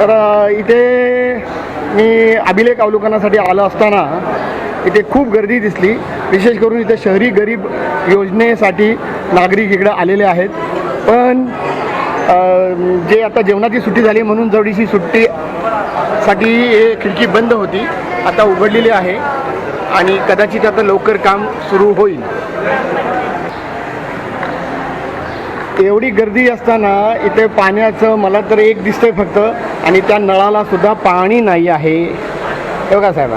तर इथे मी अभिलेख अवलोकनासाठी आलो असताना इथे खूप गर्दी दिसली. विशेष करून इथे शहरी गरीब योजनेसाठी नागरिक इकडं आलेले आहेत. पण जे आता जेवणाची सुट्टी झाली म्हणून जवळीशी सुट्टीसाठी हे खिडकी बंद होती. आता उघडलेली आहे आणि कदाचित आता लवकर काम सुरू होईल. एवढी गर्दी असताना इथे पाण्याचं मला तर एक दिसतंय फक्त. आणि त्या नळाला सुद्धा पाणी नाही आहे. हे बघा साहेबा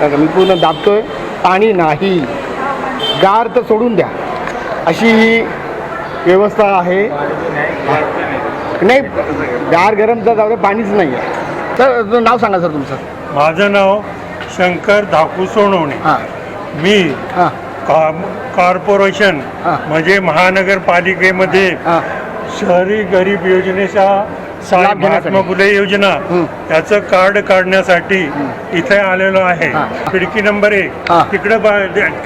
बघा मी पूर्ण दाबतोय. पाणी नाही. गार तर सोडून द्या. अशी ही व्यवस्था आहे. नाही गार गरम तर जाऊ पाणीच नाही आहे. तर नाव सांगा सर तुमचं. माझं नाव शंकर धाकू सोनवणे. हां. मी हां. का- कॉर्पोरेशन. म्हणजे महानगरपालिकेमध्ये शहरी गरीब योजनेचा घेण्यासाठी. महात्मा फुले योजना. त्याचं कार्ड काढण्यासाठी इथे आलेलो आहे. खिडकी नंबर एक. तिकडे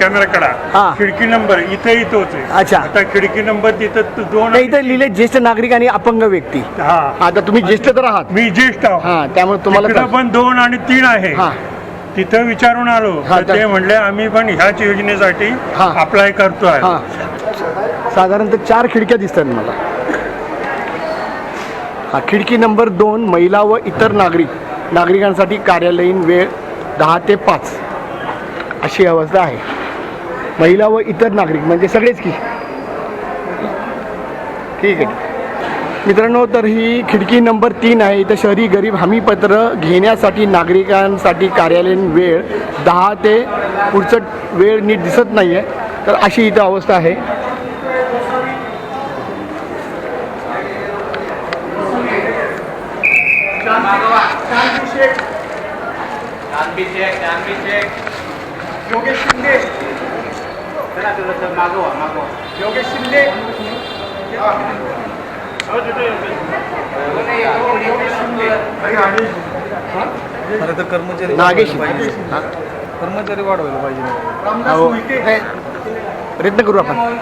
कॅमेरा. काढा. खिडकी नंबर इथे इथंच आहे. अच्छा. आता खिडकी नंबर तिथं दोन इथे लिहिले ज्येष्ठ नागरिक आणि अपंग व्यक्ती. हा. आता तुम्ही ज्येष्ठ तर आहात. मी ज्येष्ठ आहो. हां त्यामुळे तुम्हाला पण दोन आणि तीन आहे. तिथं विचारून आलो. ते म्हणले आम्ही पण ह्याच योजनेसाठी. अप्लाय करतोय. हां. साधारणतः चार खिडक्या दिसतात मला. हा खिडकी नंबर दोन महिला व इतर नागरिक. नागरिकांसाठी कार्यालयीन वेळ दहा ते पाच. अशी अवस्था आहे. महिला व इतर नागरिक म्हणजे सगळेच की. ठीक आहे. मित्रांनो तर ही खिडकी नंबर तीन आहे. इथं शहरी गरीब हमीपत्र घेण्यासाठी नागरिकांसाठी कार्यालयीन वेळ दहा ते पुढचं वेळ नीट दिसत नाही आहे तर अशी इथं अवस्था आहे. जानबी शेख योगेश शिंदे. चला मागवा मागवा. योगेश शिंदे. तर कर्मचारी नागेश वाढवायला पाहिजे. हा? कर्मचारी वाढवायला पाहिजे. रामदास मोहिते. प्रयत्न करू आपण.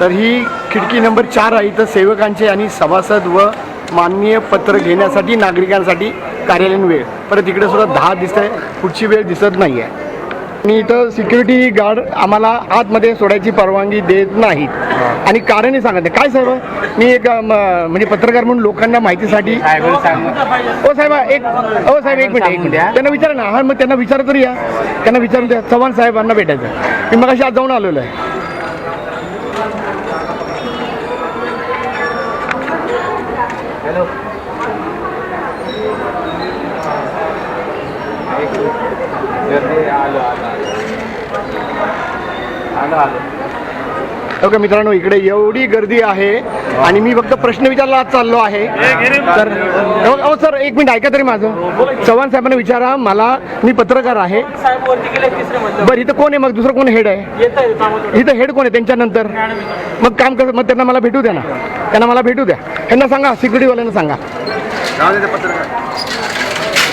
तर ही खिडकी नंबर चार आहे. इथं सेवकांचे आणि सभासद व माननीय पत्र घेण्यासाठी नागरिकांसाठी कार्यालयीन वेळ. परत इकडे सुद्धा दहा दिसत आहे पुढची वेळ दिसत नाही आहे आणि इथं सिक्युरिटी गार्ड आम्हाला आतमध्ये सोडायची परवानगी देत नाहीत. आणि कारणही सांगत नाही. काय साहेब? मी एक म्हणजे पत्रकार म्हणून लोकांना माहितीसाठी ओ साहेब एक ओ साहेब एक मिनिट एक मिनिट. त्यांना विचारा ना. हा मग त्यांना विचारा तरी या. त्यांना विचारून द्या. चव्हाण साहेबांना भेटायचं मी मग आज जाऊन आलेलो आहे आलो आलो आलो ओके मित्रांनो इकडे एवढी गर्दी आहे आणि मी फक्त प्रश्न विचारला चाललो आहे. तर अहो सर एक मिनिट ऐका तरी माझं. चव्हाण साहेबांना विचारा मला मी पत्रकार आहे. बरं इथं कोण आहे? मग दुसरं कोण हेड आहे? इथं हेड कोण आहे त्यांच्यानंतर? मग काम कसं मग त्यांना मला भेटू द्या ना. त्यांना मला भेटू द्या. त्यांना सांगा सिक्युरिटीवाल्यांना सांगा.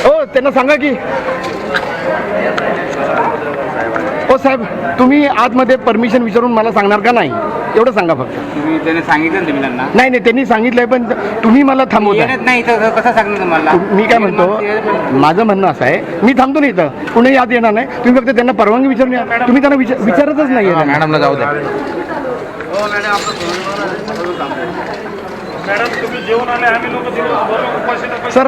हो त्यांना सांगा की. हो साहेब तुम्ही आतमध्ये परमिशन विचारून मला सांगणार का नाही? एवढं सांगा फक्त. तुम्ही त्याने सांगितलं ना तुम्ही त्यांना? नाही नाही त्यांनी सांगितलंय पण तुम्ही मला थांबवता. येणच नाही तर कसं सांगणार तुम्हाला? मी काय म्हणतो माझं म्हणणं असं आहे मी थांबतो नाही इथं. कुणी यात येणार नाही. तुम्ही फक्त त्यांना परवानगी विचारून या. तुम्ही त्यांना विचार विचारतच नाही मॅडमला जाऊ द्या. सर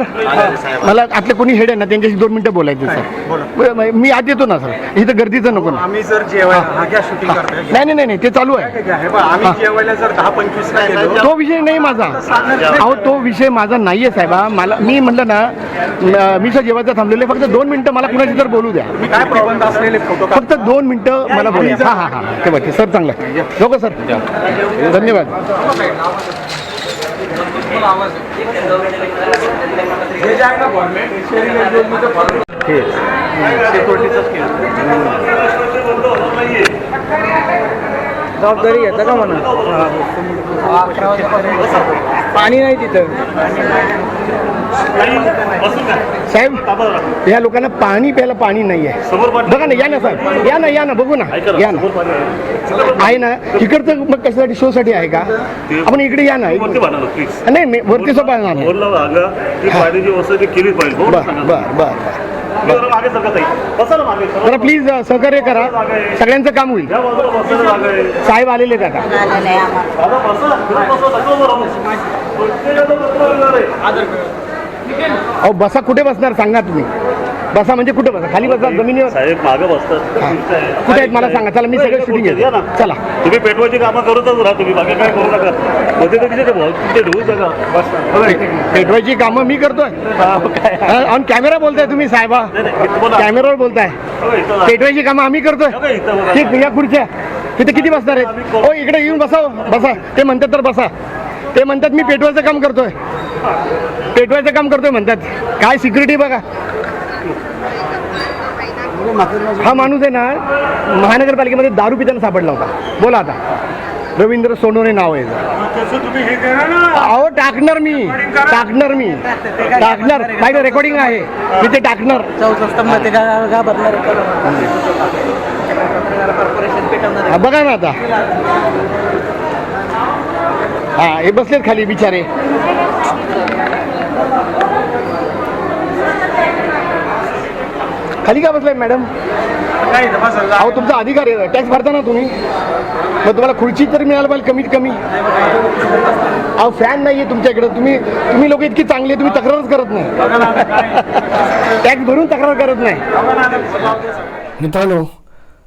मला आतले कोणी हेड आहे ना त्यांच्याशी दोन मिनिटं बोलायचं सर. मी आत येतो ना सर. इथं गर्दीचं नको ना. आम्ही जर जेवायला हा शूटिंग नाही नाही नाही नाही ते चालू आहे. तो विषय नाही माझा. अहो तो विषय माझा नाहीये साहेबा. मला मी म्हटलं ना म- सर जेवायचं थांबलेलं. फक्त दोन मिनिटं मला कुणाची तर बोलू द्या. मी काय प्रबंध असलेले फोटो फक्त दोन मिनिटं मला बोलायचं. हां हां हां. ते बघ सर चांगलं आहे. नको सर. धन्यवाद. जबाबदारी घेता का म्हणा? पाणी नाही तिथं. साहेब या लोकांना पाणी प्यायला पाणी नाही आहे. बघा ना या ना साहेब. या ना या ना बघू ना. या ना. आहे. ना इकडचं मग कशासाठी शो साठी आहे का? आपण इकडे या ना. नाही मी वरती हो. बर बर जरा प्लीज सहकार्य करा. सगळ्यांचं काम होईल. साहेब आलेले आहेत आता. बसा बसा. अहो बसा कुठे बसणार? सांगा तुम्ही. बसा म्हणजे कुठे बसा? खाली बसा जमिनीवर. साहेब मागे बसतात. कुठे आहेत? मला सांगा. चला मी सगळं शूटिंग. घेतो चला. तुम्ही पेटवायची कामं करतच राहा तुम्ही. बाकी काय करू नका. होते तर तिथे तुमचे ढवू नका पेटवायची कामं मी करतोय. ऑन कॅमेरा बोलताय तुम्ही साहेबा. नाही, नाही, कॅमेरावर बोलताय. बघा इथं जा. पेटवायची कामं आम्ही करतोय. बघा इथं बघा. ठीक या खुर्च्या. तिथे किती बसणार आहेत? हो इकडे येऊन बसा हो, बसा. ते म्हणतात तर बसा. ते म्हणतात मी पेटवायचं काम करतोय. पेटवायचं काम करतोय म्हणतात. काय सिक्युरिटी बघा. हा माणूस आहे ना महानगरपालिकेमध्ये दारू पिताना सापडला होता. बोला आता. रवींद्र सोनवणे नाव आहे. अहो टाकणार मी. टाकणार मी. टाकणार. नाही रेकॉर्डिंग आहे. मी ते टाकणार. बघा ना आता. हा हे बसलेत खाली बिचारे. खाली का बसलाय मॅडम? अहो तुमचा अधिकार आहे. टॅक्स भरता ना तुम्ही. मग तुम्हाला खुर्ची तरी मिळायला पाहिजे कमीत कमी. अहो फॅन नाहीये तुमच्याकडे तुम्ही तुम्ही लोक इतकी चांगली आहे, तुम्ही तक्रारच करत नाही. टॅक्स भरून तक्रार करत नाही. मित्रांनो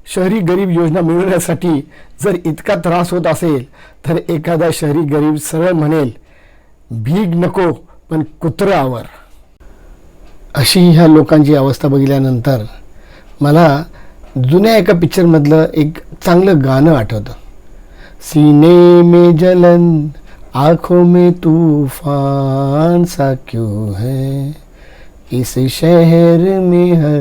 शहरी गरीब योजना मिळवण्यासाठी जर इतका त्रास होत असेल तर एखादा शहरी गरीब सरळ म्हणेल भीग नको पण कुत्रं आवर. अशी ह्या लोकांची अवस्था बघितल्यानंतर मला जुन्या एका पिक्चरमधलं एक चांगलं गाणं आठवतं. सीने मे जलन आंखों में तूफान सा क्यों है? इस शहर में हर